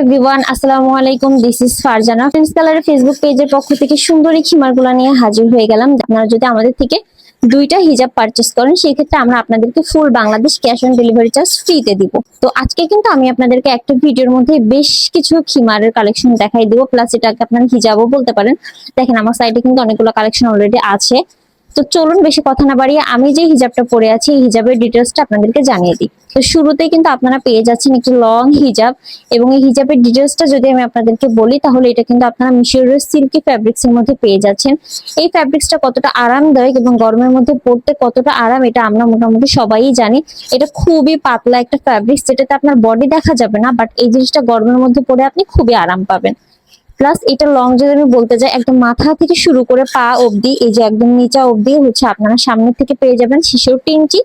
Everyone আসসালামু আলাইকুম। This is Farzana friends কালারের ফেসবুক পেজের পক্ষ থেকে সুন্দরী খিমারগুলো নিয়ে হাজির হয়ে গেলাম। আপনারা যদি আমাদের থেকে দুইটা হিজাব পারচেস করেন সেই ক্ষেত্রে আমরা আপনাদেরকে full Bangladesh cash on delivery charge ফ্রিতে দিব। তো আজকে কিন্তু আমি আপনাদেরকে একটা ভিডিওর মধ্যে বেশ কিছু খিমারের কালেকশন দেখাই দিব। প্লাস এটাকে আপনারা হিজাবও বলতে পারেন। দেখেন, আমার সাইডে কিন্তু অনেকগুলো কালেকশন অলরেডি আছে। তো চলুন বেশি কথা না বাড়িয়ে আমি যে হিজাবটা পরে আছি, এই হিজাবের ডিটেলসটা আপনাদেরকে জানিয়ে দিই। তো শুরুতেই কিন্তু আপনারা পেয়ে যাচ্ছেন একটি লং হিজাব এবং এই হিজাবের ডিটেলসটা যদি আমি আপনাদেরকে বলি, তাহলে এটা কিন্তু আপনারা মিশরের সিল্কি ফ্যাব্রিক্স এর মধ্যে পেয়ে যাচ্ছেন। এই ফ্যাব্রিক্সটা কতটা আরামদায়ক এবং গরমের মধ্যে পড়তে কতটা আরাম, এটা আমরা মোটামুটি সবাই জানি। এটা খুবই পাতলা একটা ফ্যাব্রিক্স যেটাতে আপনার বডি দেখা যাবে না বাট এই জিনিসটা গরমের মধ্যে পরে আপনি খুবই আরাম পাবেন। প্লাস এটা লং যদি আমি বলতে যাই একদম মাথা থেকে শুরু করে পা অবধি, এই যে একদম নিচা অবধি, হচ্ছে আপনারা সামনে থেকে পেয়ে যাবেন ছেষট্টি ইঞ্চি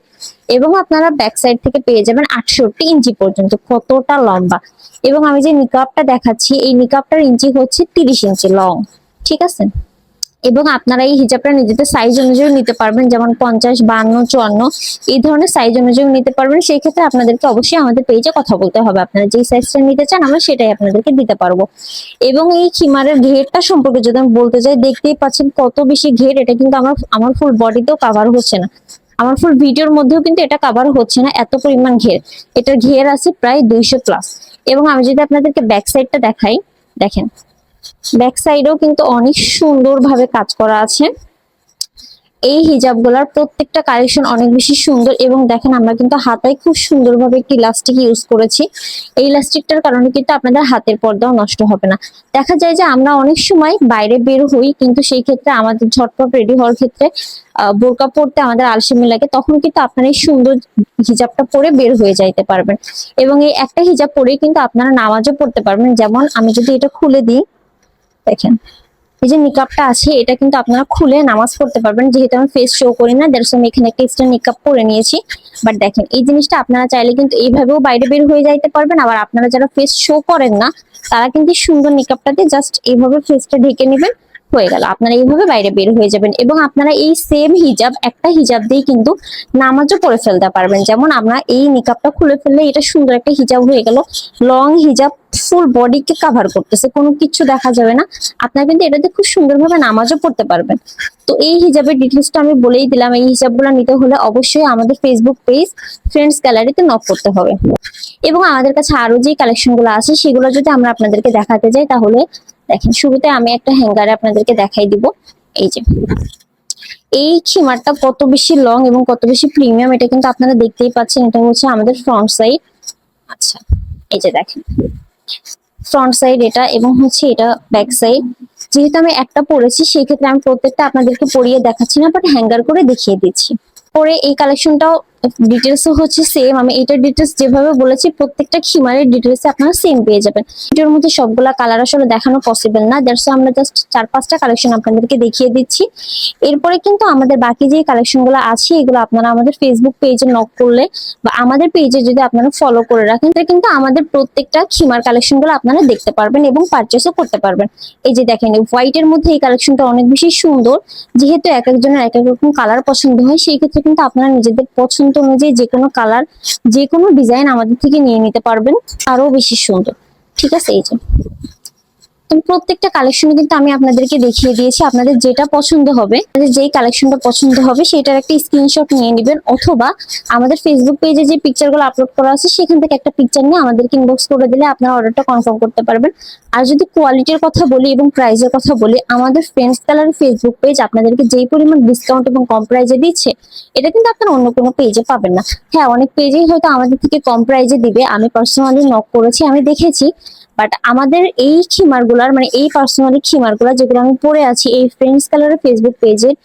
এবং আপনারা ব্যাক সাইড থেকে পেয়ে যাবেন আটষট্টি ইঞ্চি পর্যন্ত, কতটা লম্বা। এবং আমি যে নিকাপটা দেখাচ্ছি, এই নিকাপটার ইঞ্চি হচ্ছে তিরিশ ইঞ্চি লং ঠিক আছে? এবং আপনারা এই হিজাবটা নিজেদের সাইজ অনুযায়ী নিতে পারবেন, যেমন পঞ্চাশ, বান্ন, চুয়ান্ন, এই ধরনের সাইজ অনুযায়ী নিতে পারবেন। সেই ক্ষেত্রে আপনাদেরকে অবশ্যই আমাদের পেজে কথা বলতে হবে। আপনারা যেই সাইজটা নিতে চান, আমরা সেটাই আপনাদেরকে দিতে পারব। এবং এই খিমারের ঘেরটা সম্পর্কে যদি আমি বলতে চাই দেখতেই পাচ্ছেন কত বেশি ঘের। এটা কিন্তু আমার আমার ফুল বডিতেও কাভার হচ্ছে না। আমার ফুল ভিডিওর মধ্যেও কিন্তু এটা কাভার হচ্ছে না, এত পরিমাণ ঘের। এটার ঘের আছে প্রায় দুইশো প্লাস এবং আমি যদি আপনাদেরকে ব্যাক সাইডটা দেখাই, দেখেন। ব্যাক সাইডেও কিন্তু অনেক সুন্দরভাবে কাজ করা আছে। এই হিজাবগুলার প্রত্যেকটা কালেকশন অনেক বেশি সুন্দর এবং দেখেন আমরা কিন্তু হাতায় খুব সুন্দরভাবে একটি ইলাস্টিক ইউজ করেছি। এই ইলাস্টিকটার কারণে কিন্তু আপনাদের হাতের পর্দাও নষ্ট হবে না। দেখা যায় যে আমরা অনেক সময় বাইরে বের হই কিন্তু সেই ক্ষেত্রে আমাদের ঝটপট রেডি হওয়ার ক্ষেত্রে আহ, বোরকা পরতে আমাদের আলসেমি লাগে তখন কিন্তু আপনারা এই সুন্দর হিজাবটা পরে বের হয়ে যাইতে পারবেন। এবং এই একটা হিজাব পরেই কিন্তু আপনারা নামাজও পড়তে পারবেন। যেমন আমি যদি এটা খুলে দিই দেখেন। এই যে নিকাপটা আছে, এটা কিন্তু আপনারা খুলে নামাজ পড়তে পারবেন। যেহেতু আমি ফেস শো করি না দেড়শো আমি এখানে একটা এক্সট্রা নিকাপ করে নিয়েছি। বাট দেখেন, এই জিনিসটা আপনারা চাইলে কিন্তু এইভাবেও বাইরে বের হয়ে যাইতে পারবেন। আবার আপনারা যারা ফেস শো করেন না, তারা কিন্তু সুন্দর নিকাপটাতে জাস্ট এইভাবে ফেসটা ঢেকে নেবেন। হয়ে গেল। আপনারা এইভাবে বাইরে বের হয়ে যাবেন এবং আপনারা এই সেম হিজাব একটা হিজাব দিয়ে কিন্তু নামাজও পরে ফেলতে পারবেন। যেমন আমরা এই নিকাপটা খুলে ফেললে এটা সুন্দর একটা হিজাব হয়ে গেল। লং হিজাব ফুল বডিকে কাভার করতেছে। কোনো কিছু দেখা যাবে না। আপনারা কিন্তু এটাতে খুব সুন্দরভাবে নামাজও পড়তে পারবেন। তো এই হিজাবের ডিটেলসটা আমি বলেই দিলাম। এই হিজাবগুলো নিতে হলে অবশ্যই আমাদের ফেসবুক পেজ ফ্রেন্ডস গ্যালারিতে নক করতে হবে। এবং আমাদের কাছে আরও যে কালেকশনগুলো আছে, সেগুলো যদি আমরা আপনাদেরকে দেখাতে যাই, তাহলে দেখেন, শুরুতে আমি একটা হ্যাঙ্গারে আপনাদেরকে দেখাই দিব। এই যে, এই খিমারটা কত বেশি লং এবং কত বেশি প্রিমিয়াম এটা কিন্তু আপনারা দেখতেই পাচ্ছেন। এটা হচ্ছে আমাদের ফ্রন্ট সাইড আচ্ছা এই যে দেখেন ফ্রন্ট সাইড এটা এবং হচ্ছে এটা ব্যাক সাইড যেহেতু আমি একটা পরেছি সেই ক্ষেত্রে আমি প্রত্যেকটা আপনাদেরকে পরিয়ে দেখাচ্ছি না বাট হ্যাঙ্গার করে দেখিয়ে দিচ্ছি। পরে এই কালেকশনটাও ডিটেলস হচ্ছে সেম আমি এটার ডিটেলস যেভাবে বলেছি, প্রত্যেকটা খিমারের ডিটেলস আপনারা সেম পেয়ে যাবেন। এটার মধ্যে সবগুলা কালার আসলে দেখানো পসিবল না। দ্যাটস আমরা জাস্ট চার পাঁচটা কালেকশন আপনাদেরকে দেখিয়ে দিচ্ছি। এরপরে কিন্তু আমাদের বাকি যে কালেকশনগুলো আছে, এগুলো আপনারা আমাদের ফেসবুক পেজে নক করলে বা আমাদের পেজে যদি আপনারা ফলো করে রাখেন, তাহলে কিন্তু আমাদের প্রত্যেকটা খিমার কালেকশনগুলো আপনারা দেখতে পারবেন এবং পারচেসও করতে পারবেন। এই যে দেখেন হোয়াইট এর মধ্যে এই কালেকশনটা অনেক বেশি সুন্দর। যেহেতু এক একজনের এক এক রকম কালার পছন্দ হয়, সেই ক্ষেত্রে কিন্তু আপনারা নিজেদের পছন্দ অনুযায়ী যে কোনো কালার যে কোনো ডিজাইন আমাদের থেকে নিয়ে নিতে পারবেন। আরও বেশি সুন্দর। ঠিক আছে, এই যে। প্রত্যেকটা কালেকশন কিন্তু আমি আপনাদেরকে দেখিয়ে দিয়েছি। আপনাদের যেটা পছন্দ হবে, আপনাদের যেই কালেকশনটা পছন্দ হবে, সেটার একটা স্ক্রিনশট নিয়ে নেবেন। অথবা আমাদের ফেসবুক পেজে যে পিকচারগুলো আপলোড করা আছে, সেখান থেকে একটা পিকচার নিয়ে আমাদেরকে ইনবক্স করে দিলে আপনারা অর্ডারটা কনফার্ম করতে পারবেন। আর যদি কোয়ালিটির কথা বলি এবং প্রাইসের কথা বলি, আমাদের ফ্রেন্ডস কালার ফেসবুক পেজ আপনাদেরকে যেই পরিমাণ ডিসকাউন্ট এবং কম প্রাইজে দিচ্ছে, এটা কিন্তু আপনারা অন্য কোনো পেজে পাবেন না। হ্যাঁ অনেক পেজেই হয়তো আমাদের থেকে কম প্রাইজে দিবে। আমি পার্সোনালি নক করেছি, আমি দেখেছি। বাট আমাদের এই খিমারগুলার মানে এই পার্সোনালি খিমারগুলা যেগুলো আমি পরে আছি, এই ফ্রেন্ডস কালারের ফেসবুক পেজের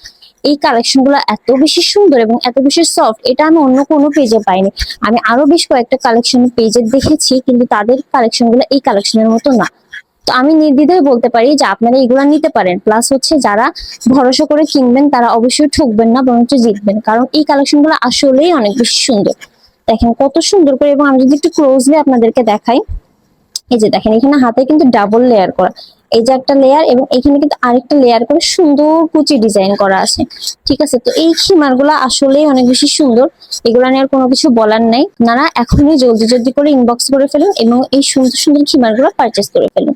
এই কালেকশনগুলো এত বেশি সুন্দর এবং এত বেশি সফট এটা আমি অন্য কোনো পেজে পাইনি। আমি আরও বেশ কয়েকটা কালেকশন পেজে দেখেছি, কিন্তু তাদের কালেকশনগুলো এই কালেকশনের মতো না। তো আমি নির্দ্বিধায় বলতে পারি যে আপনারা এগুলা নিতে পারেন। প্লাস হচ্ছে যারা ভরসা করে কিনবেন, তারা অবশ্যই ঠকবেন না, বরঞ্চ জিতবেন। কারণ এই কালেকশনগুলো আসলেই অনেক বেশি সুন্দর। দেখেন কত সুন্দর করে, এবং আমি যদি একটু ক্লোজলি আপনাদেরকে দেখাই এই যে দেখেন, এখানে হাতে কিন্তু ডাবল লেয়ার করা। এই যে একটা লেয়ার এবং এখানে কিন্তু আরেকটা লেয়ার করে সুন্দর কুচি ডিজাইন করা আছে। ঠিক আছে? তো এই খিমারগুলো আসলেই অনেক বেশি সুন্দর। এগুলা নিয়ে আর কোনো কিছু বলার নাই। নারা এখনই জলদি জলদি করে ইনবক্স করে ফেলুন এবং এই সুন্দর সুন্দর খিমারগুলো পারচেস করে ফেলুন।